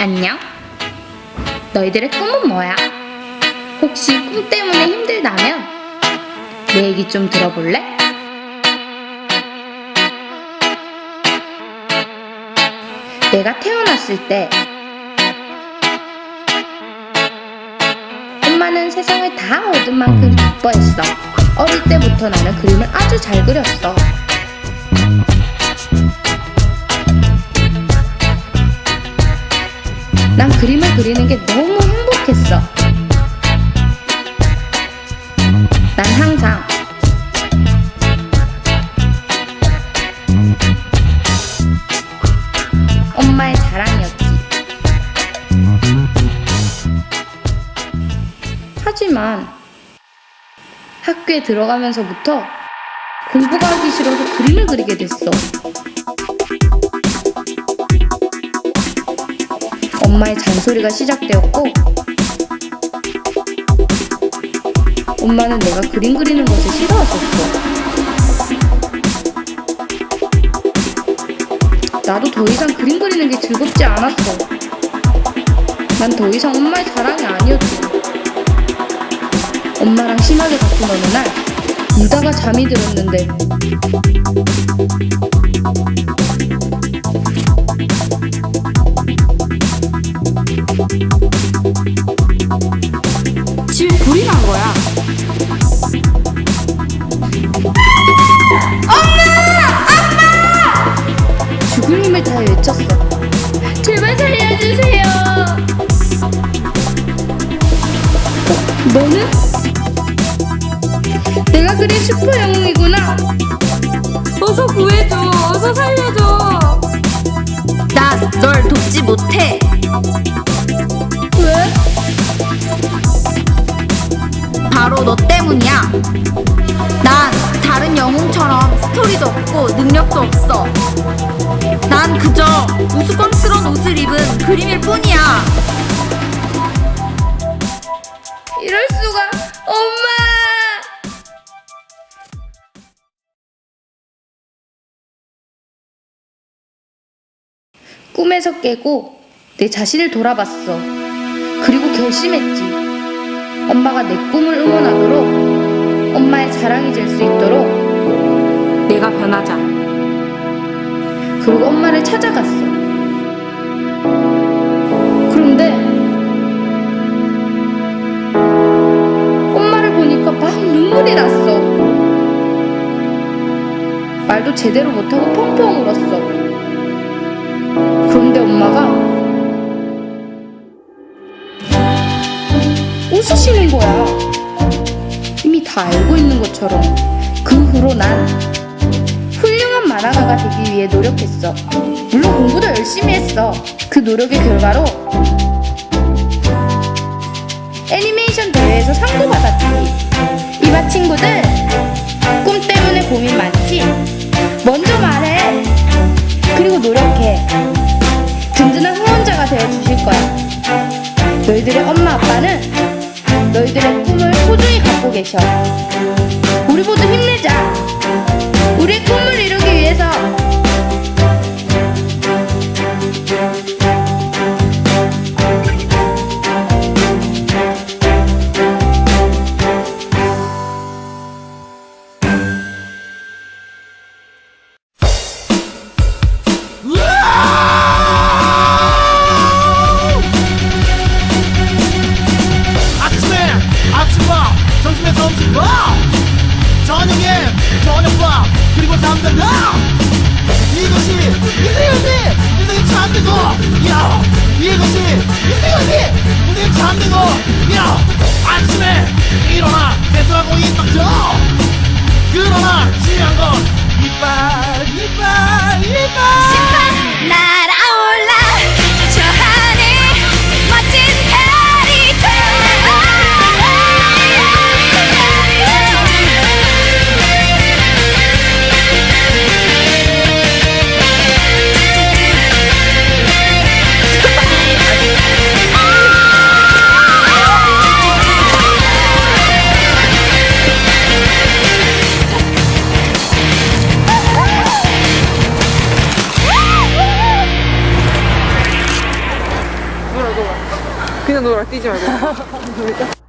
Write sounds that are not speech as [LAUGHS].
안녕. 너희들의 꿈은 뭐야? 혹시 꿈 때문에 힘들다면 내 얘기 좀 들어볼래? 내가 태어났을 때 엄마는 세상을 다 얻은 만큼 기뻐했어. 어릴 때부터 나는 그림을 아주 잘 그렸어. 난 그림을 그리는 게 너무 행복했어. 난 항상 엄마의 자랑이었지. 하지만 학교에 들어가면서부터 공부가 하기 싫어서 그림을 그리게 됐어. 엄마의 잔소리가 시작되었고, 엄마는 내가 그림 그리는 것을 싫어하셨어. 나도 더 이상 그림 그리는 게 즐겁지 않았어. 난 더 이상 엄마의 자랑이 아니었지. 엄마랑 심하게 다툰 어느 날, 울다가 잠이 들었는데, 너는? 내가 그린 슈퍼 영웅이구나. 어서 구해줘. 어서 살려줘. 난널 돕지 못해. 왜? 바로 너 때문이야. 꿈에서 깨고 내 자신을 돌아봤어. 그리고 결심했지. 엄마가 내 꿈을 응원하도록 엄마의 자랑이 될 수 있도록 내가 변하자. 그리고 엄마를 찾아갔어. 그런데 엄마를 보니까 막 눈물이 났어. 말도 제대로 못하고 펑펑 울었어. 엄마가 웃으시는 거야. 이미 다 알고 있는 것처럼. 그 후로 난 훌륭한 만화가가 되기 위해 노력했어. 물론 공부도 열심히 했어. 그 노력의 결과로 소중히 갖고 계셔. 우리 모두 힘내자. 우리의 꿈 점심밥 저녁에 저녁밥 그리고 잠들다 이것이 인생이지 인생이 잠들고 야! 이것이 인생이지 인생이 잠들고 야! 아침에 일어나 세수하고 이닦죠? 그러나 중요한 건 이빨 이빨 놀아 뛰지 말고 [LAUGHS]